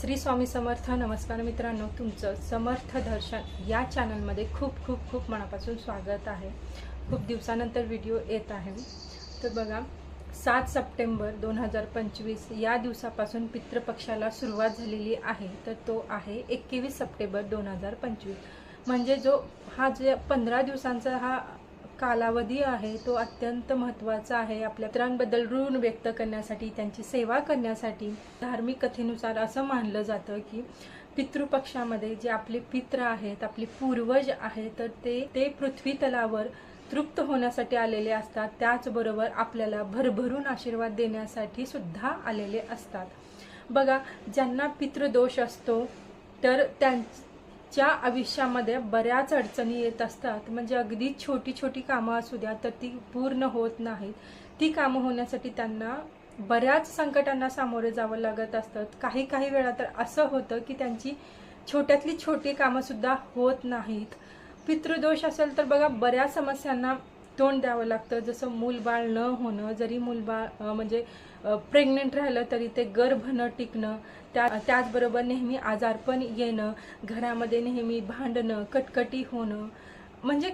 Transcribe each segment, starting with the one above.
श्री स्वामी समर्थ नमस्कार मित्रांनो तुमचं समर्थ दर्शन या चॅनलमध्ये खूप खूप खूप मनापासून स्वागत आहे. खूप दिवसानंतर व्हिडिओ येत आहे. तर बघा सात सप्टेंबर दोन हजार पंचवीस या दिवसापासून पितृपक्षाला सुरुवात झालेली आहे. तर तो आहे एकवीस सप्टेंबर दोन हजार पंचवीस. म्हणजे जो हा जे पंधरा दिवसांचा हा कालावधी आहे तो अत्यंत महत्त्वाचा आहे. आपल्या मित्रांबद्दल ऋण व्यक्त करण्यासाठी त्यांची सेवा करण्यासाठी धार्मिक कथेनुसार असं मानलं जातं की पितृपक्षामध्ये जे आपले पित्र आहेत आपले पूर्वज आहेत तर ते ते पृथ्वी तलावर तृप्त होण्यासाठी आलेले असतात. त्याचबरोबर आपल्याला भरभरून आशीर्वाद देण्यासाठी सुद्धा आलेले असतात. बघा ज्यांना पितृदोष असतो तर ज्या आयुष्यामध्ये बऱ्याच अडचणी येत असतात म्हणजे अगदी छोटी छोटी कामं असू द्या तर ती पूर्ण होत नाहीत. ती कामं होण्यासाठी त्यांना बऱ्याच संकटांना सामोरे जावं लागत असतात. काही काही वेळा तर असं होतं की त्यांची छोट्यातली छोटी कामंसुद्धा होत नाहीत. पितृदोष असेल तर बघा बऱ्याच समस्यांना तोंड द्यावं लागतं. जसं मूलबाळ न होणं जरी मूलबाळ म्हणजे प्रेग्नेंट राहिलं तरी ते गर्भ न टिकणं त्या त्याचबरोबर नेहमी आजारपण येणं घरामध्ये नेहमी भांडणं कटकटी होणं. म्हणजे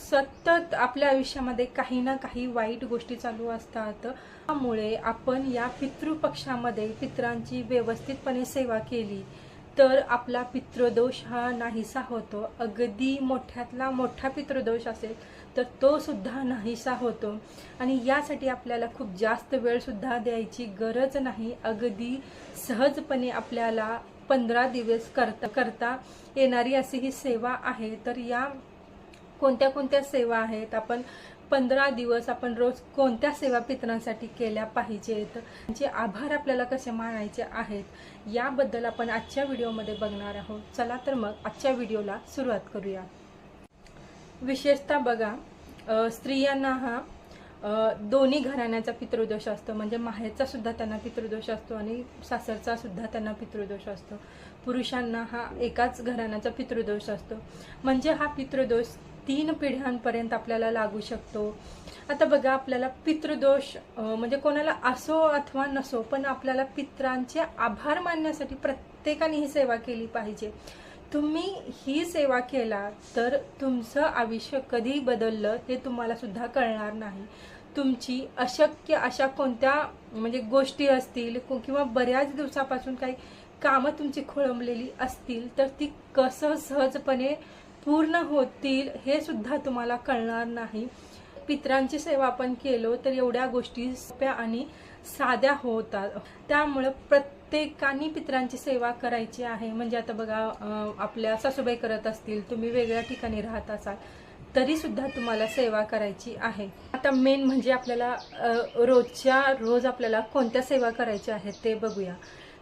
सतत आपल्या आयुष्यामध्ये काही ना काही वाईट गोष्टी चालू असतात. त्यामुळे आपण या पितृपक्षामध्ये पित्रांची व्यवस्थितपणे सेवा केली तर आपला पितृदोष हा नाहीसा होतो. अगदी मोठ्यातला मोठा पितृदोष असेल तर तो सुद्धा नाहीसा होतो. आणि यासाठी आपल्याला खूप जास्त वेळसुद्धा द्यायची गरज नाही. अगदी सहजपणे आपल्याला पंधरा दिवस करता करता येणारी अशी ही सेवा आहे. तर या कोणत्या कोणत्या सेवा आहेत? आपण पंधरा दिवस आपण रोज कोणत्या सेवा पितरांसाठी केल्या पाहिजेत? त्यांचे आभार आपल्याला कसे मानायचे आहेत? याबद्दल आपण आजच्या व्हिडिओमध्ये बघणार आहोत. चला तर मग आजच्या व्हिडिओला सुरुवात करूया. विशेषतः बघा स्त्रियांना हा दोन्ही घराण्याचा पितृदोष असतो. म्हणजे माहेरचा सुद्धा त्यांना पितृदोष असतो आणि सासरचा सुद्धा त्यांना पितृदोष असतो. पुरुषांना हा एकाच घराण्याचा पितृदोष असतो. म्हणजे हा पितृदोष तीन पिढ्यांपर्यंत आपल्याला लागू शकतो. आता बघा आपल्याला पितृदोष म्हणजे कोणाला असो अथवा नसो पण आपल्याला पित्रांचे आभार मानण्यासाठी प्रत्येकाने ही सेवा केली पाहिजे. तुम्ही ही सेवा केला तर तुमचं आयुष्य कधी बदललं ते तुम्हाला सुद्धा कळणार नाही. तुमची अशक्य अशा कोणत्या म्हणजे गोष्टी असतील किंवा बऱ्याच दिवसापासून काही कामं तुमची खोळंबलेली असतील तर ती कसं सहजपणे पूर्ण होतील हे सुद्धा तुम्हाला कळणार नाही. पित्रांची सेवा आपण केलो तर एवढ्या गोष्टी सोप्या आणि साध्या होतात. त्यामुळं प्रत्येकाने पित्रांची सेवा करायची आहे. म्हणजे आता बघा आपल्या सासूबाई करत असतील तुम्ही वेगळ्या ठिकाणी राहत असाल तरी सुद्धा तुम्हाला सेवा करायची आहे. आता मेन म्हणजे आपल्याला रोजच्या रोज आपल्याला कोणत्या सेवा करायच्या आहेत ते बघूया.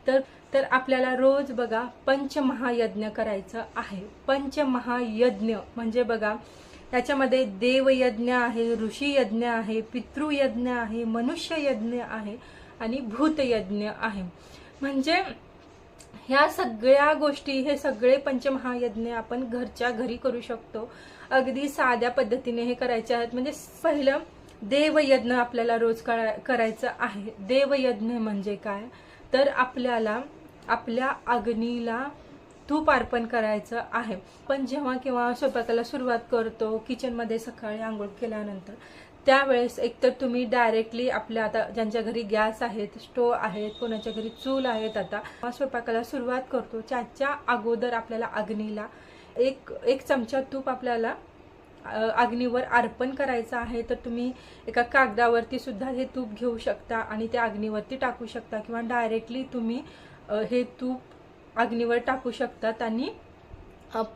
तर तर आपल्याला रोज बघा पंचमहायज्ञ करायचं आहे. पंचमहायज्ञ म्हणजे बघा त्याच्यामध्ये देवयज्ञ आहे ऋषी यज्ञ आहे पितृयज्ञ आहे मनुष्य यज्ञ आहे आणि भूतयज्ञ आहे. म्हणजे ह्या सगळ्या गोष्टी हे सगळे पंचमहायज्ञ आपण घरच्या घरी करू शकतो. अगदी साध्या पद्धतीने हे करायचे आहेत. म्हणजे पहिलं देवयज्ञ आपल्याला रोज करायचं आहे. देवयज्ञ म्हणजे काय? तर आपल्याला आपल्या अग्नीला तूप अर्पण करायचं आहे. पण जेव्हा किंवा स्वयंपाकाला सुरुवात करतो किचनमध्ये सकाळी आंघोळ केल्यानंतर त्यावेळेस एकतर तुम्ही डायरेक्टली आपल्या आता ज्यांच्या घरी गॅस आहेत स्टोव आहेत कोणाच्या घरी चूल आहेत आता स्वयंपाकाला सुरुवात करतो. त्याच्या अगोदर आपल्याला अग्नीला एक एक चमचा तूप आपल्याला अग्नीवर अर्पण करायचं आहे. तर तुम्ही एका कागदावरती सुद्धा हे तूप घेऊ शकता आणि ते अग्नीवरती टाकू शकता किंवा डायरेक्टली तुम्ही हे तूप अग्नीवर टाकू शकतात आणि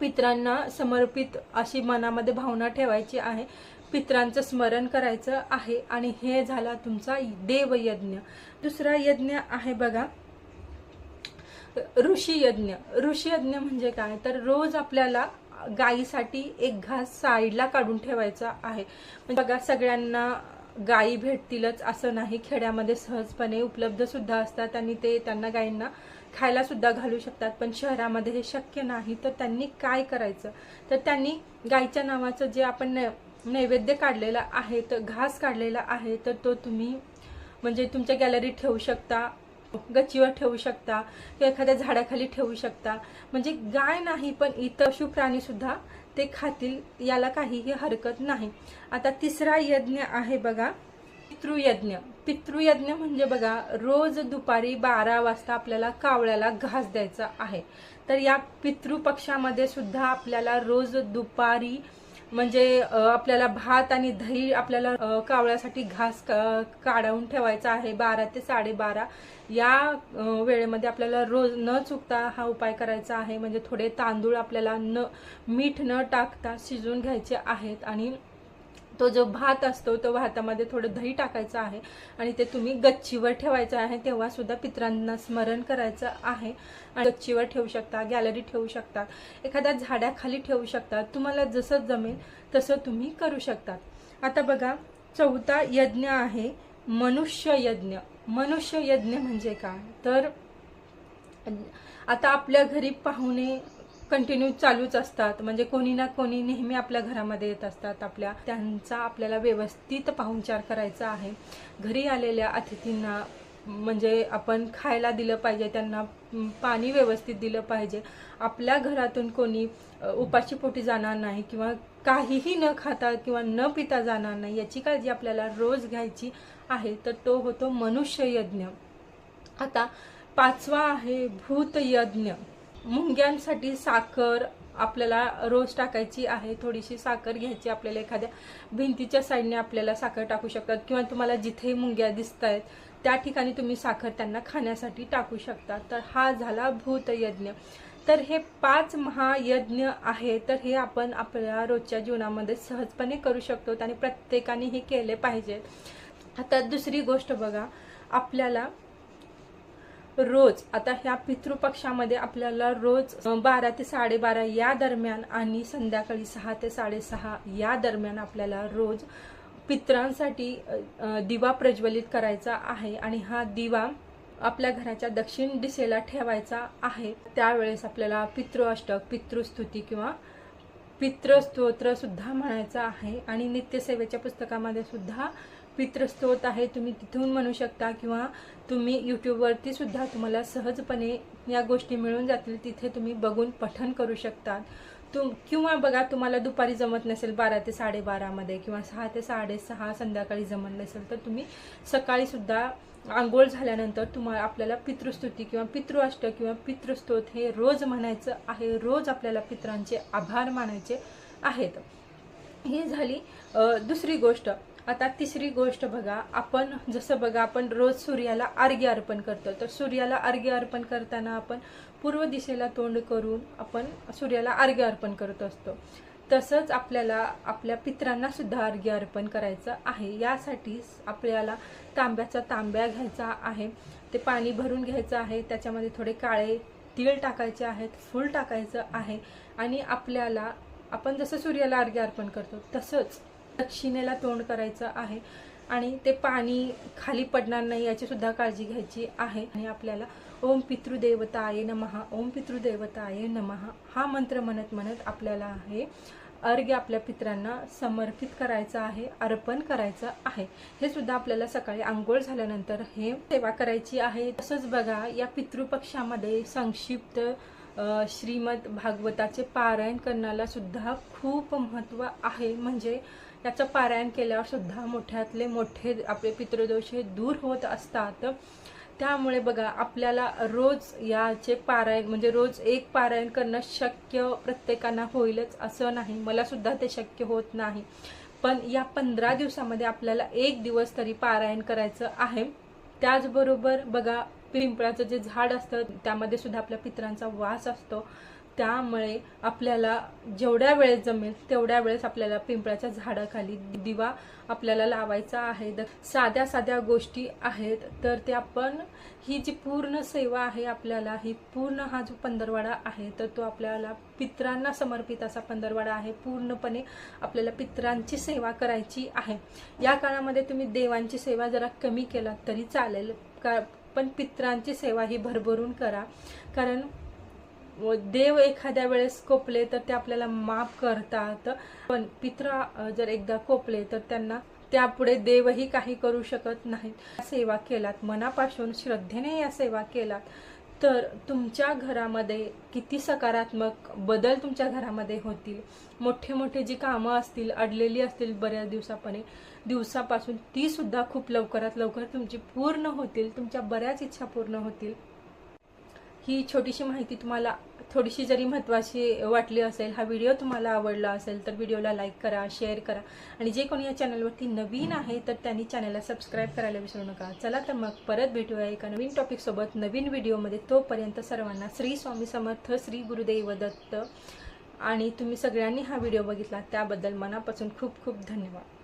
पित्रांना समर्पित अशी मनामध्ये भावना ठेवायची आहे. पित्रांचं स्मरण करायचं आहे आणि हे झाला तुमचा देवयज्ञ. दुसरा यज्ञ आहे बघा. ऋषी यज्ञ ऋषी यज्ञ म्हणजे काय? तर रोज आपल्याला गायीसाठी एक घास साईडला काढून ठेवायचा आहे. म्हणजे बघा सगळ्यांना गायी भेटतीलच असं नाही. खेड्यामध्ये सहजपणे उपलब्ध सुद्धा असतात आणि ते त्यांना गायींना खायला सुद्धा घालू शकतात. पण शहरामध्ये हे शक्य नाही. तर त्यांनी काय करायचं? तर त्यांनी गायीच्या नावाचं जे आपण नैवेद्य काढलेला आहे तर घास काढलेला आहे तर तो तुम्ही म्हणजे तुमच्या गॅलरीत ठेवू शकता गच्चीवर ठेवू शकता किंवा एखाद्या झाडाखाली ठेवू शकता. म्हणजे गाय नाही पण इतर पशुप्राणी सुद्धा ते खातील याला काहीही हरकत नाही. आता तिसरा यज्ञ आहे बघा पितृयज्ञ. पितृयज्ञ म्हणजे बघा रोज दुपारी बारा वाजता आपल्याला कावळ्याला घास द्यायचा आहे. तर या पितृपक्षामध्ये सुद्धा आपल्याला रोज दुपारी म्हणजे आपल्याला भात आणि दही आपल्याला कावळ्यासाठी घास क- काढून ठेवायचा आहे बारा ते साडेबारा. या वेळेमध्ये आपल्याला रोज न चुकता हा उपाय करायचा आहे. म्हणजे थोडे तांदूळ आपल्याला न मीठ न टाकता शिजवून घ्यायचे आहेत. आणि तो जो भात असतो तो भातामध्ये थोडं दही टाकायचं आहे आणि ते तुम्ही गच्चीवर ठेवायचं आहे. तेव्हा सुद्धा पित्रांना स्मरण करायचं आहे. आणि गच्चीवर ठेवू शकता गॅलरी ठेवू शकता एखाद्या झाडाखाली ठेवू शकता. तुम्हाला जसं जमेल तसं तुम्ही करू शकतात आता बघा चौथा यज्ञ आहे मनुष्य यज्ञ. मनुष्य यज्ञ म्हणजे काय? तर आता आपल्या घरी पाहुणे कंटिन्यू चालूच असतात. म्हणजे कोणी ना कोणी नेहमी आपल्या घरामध्ये येत असतात. आपल्या त्यांचा आपल्याला व्यवस्थित पाहुणचार करायचा आहे. घरी आलेल्या अतिथींना म्हणजे आपण खायला दिलं पाहिजे त्यांना पाणी व्यवस्थित दिलं पाहिजे. आपल्या घरातून कोणी उपाशीपोटी उपाशी पोटी जाणार नाही किंवा काहीही न खाता किंवा न पिता जाणार नाही याची काळजी आपल्याला रोज घ्यायची आहे. तर तो होतो मनुष्य यज्ञ आता पाचवा आहे भूतयज्ञ. मुंग्यांसाठी साखर आपल्याला रोज टाकायची आहे. थोडीशी साखर घ्यायची आपल्याला एखाद्या भिंतीच्या साईडने आपल्याला साखर टाकू शकतात किंवा तुम्हाला जिथे मुंग्या दिसत आहेत त्या ठिकाणी तुम्ही साखर त्यांना खाण्यासाठी टाकू शकता. तर हा झाला भूत यज्ञ तर हे पाच महायज्ञ आहे तर हे आपण आपल्या रोजच्या जीवनामध्ये सहजपणे करू शकतो आणि प्रत्येकाने हे केले पाहिजे. आता दुसरी गोष्ट बघा. आपल्याला रोज आता ह्या पितृपक्षामध्ये आपल्याला रोज बारा ते साडेबारा या दरम्यान आणि संध्याकाळी सहा ते साडेसहा या दरम्यान आपल्याला रोज पित्रांसाठी दिवा प्रज्वलित करायचा आहे आणि हा दिवा आपल्या घराच्या दक्षिण दिशेला ठेवायचा आहे. त्यावेळेस आपल्याला पितृ अष्टक पितृस्तुती किंवा पितृस्तोत्र सुद्धा म्हणायचं आहे. आणि नित्यसेवेच्या पुस्तकामध्ये सुद्धा पितृस्त्रोत आहे तुम्ही तिथून म्हणू शकता किंवा तुम्ही यूट्यूबवरती सुद्धा तुम्हाला सहजपणे या गोष्टी मिळून जातील तिथे तुम्ही बघून पठण करू शकतात तुम किंवा बघा तुम्हाला दुपारी जमत नसेल बारा ते साडेबारामध्ये किंवा सहा ते साडेसहा संध्याकाळी जमत नसेल तर तुम्ही सकाळीसुद्धा आंघोळ झाल्यानंतर तुम्हाला आपल्याला पितृस्तुती किंवा पितृअष्ट किंवा पितृस्तोत हे रोज म्हणायचं आहे रोज आपल्याला पित्रांचे आभार मानायचे आहेत. ही झाली दुसरी गोष्ट. आता तिसरी गोष्ट बघा आपण जसं बघा आपण रोज सूर्याला अर्घ्य अर्पण करतो. तर सूर्याला अर्घ्य अर्पण करताना आपण पूर्व दिशेला तोंड करून आपण सूर्याला अर्घ्य अर्पण करत असतो. तसंच आपल्याला आपल्या पित्रांना सुद्धा अर्घ्य अर्पण करायचं आहे. यासाठी आपल्याला तांब्याचा तांब्या घ्यायचा आहे. ते पाणी भरून घ्यायचं आहे. त्याच्यामध्ये थोडे काळे तीळ टाकायचे आहेत फूल टाकायचं आहे. आणि आपल्याला आपण जसं सूर्याला अर्घ्य अर्पण करतो तसंच दक्षिणेला तोंड करायचं आहे. आणि ते पाणी खाली पडणार नाही याची सुद्धा काळजी घ्यायची आहे. आणि आपल्याला ओम पितृदेवताय नमः ओम पितृदेवताय नमः हा मंत्र म्हणत म्हणत आपल्याला आहे अर्घ्य आपल्या पित्रांना समर्पित करायचं आहे अर्पण करायचं आहे. हे सुद्धा आपल्याला सकाळी आंघोळ झाल्यानंतर हे सेवा करायची आहे. तसंच बघा या पितृपक्षामध्ये संक्षिप्त श्रीमद भागवताचे पारायण करण्याला सुद्धा खूप महत्त्व आहे. म्हणजे याचं पारायण केल्यावर सुद्धा मोठ्यातले मोठे आपले पितृदोष हे दूर होत असतात. त्यामुळे बघा आपल्याला रोज याचे पारायण म्हणजे रोज एक पारायण करणं शक्य प्रत्येकांना होईलच असं नाही. मला सुद्धा ते शक्य होत नाही. पण या पंधरा दिवसामध्ये आपल्याला एक दिवस तरी पारायण करायचं आहे. त्याचबरोबर बघा पिंपळाचं जे झाड असतं त्यामध्ये सुद्धा आपल्या पित्रांचा वास असतो. त्यामुळे आपल्याला जेवढ्या वेळेस जमेल तेवढ्या वेळेस आपल्याला पिंपळाच्या झाडाखाली दिवा आपल्याला लावायचा आहे. द- साध्या साध्या गोष्टी आहेत तर ते आपण ही जी पूर्ण सेवा आहे आपल्याला ही पूर्ण हा जो पंधरवाडा आहे तर तो आपल्याला पित्रांना समर्पित असा पंधरवाडा आहे. पूर्णपणे आपल्याला पित्रांची सेवा करायची आहे. या काळामध्ये तुम्ही देवांची सेवा जरा कमी केला तरी चालेल. का पण पित्रांची सेवा ही भरभरून करा. कारण देव एखाद्या वेळेस कोपले तर ते आपल्याला माफ करतात. पण पित्र जर एकदा कोपले तर त्यांना त्यापुढे देवही काही करू शकत नाहीत. सेवा केलात मनापासून श्रद्धेने या सेवा केलात तर तुमच्या घरामध्ये किती सकारात्मक बदल तुमच्या घरामध्ये होतील? मोठे मोठे जी कामं असतील अडलेली असतील बऱ्याच दिवसापणे दिवसापासून ती सुद्धा खूप लवकरात लवकर तुमची पूर्ण होतील तुमच्या बऱ्याच इच्छा पूर्ण होतील. ही छोटीशी माहिती तुम्हाला थोडीशी जरी महत्त्वाची वाटली असेल हा व्हिडिओ तुम्हाला आवडला असेल तर व्हिडिओला लाईक करा शेअर करा. आणि जे कोणी या चॅनलवरती नवीन आहे तर त्यांनी चॅनलला सबस्क्राईब करायला विसरू नका. चला तर मग परत भेटूया एका नवीन टॉपिकसोबत नवीन व्हिडिओमध्ये तोपर्यंत सर्वांना श्री स्वामी समर्थ श्री गुरुदेव दत्त. आणि तुम्ही सगळ्यांनी हा व्हिडिओ बघितला त्याबद्दल मनापासून खूप खूप धन्यवाद.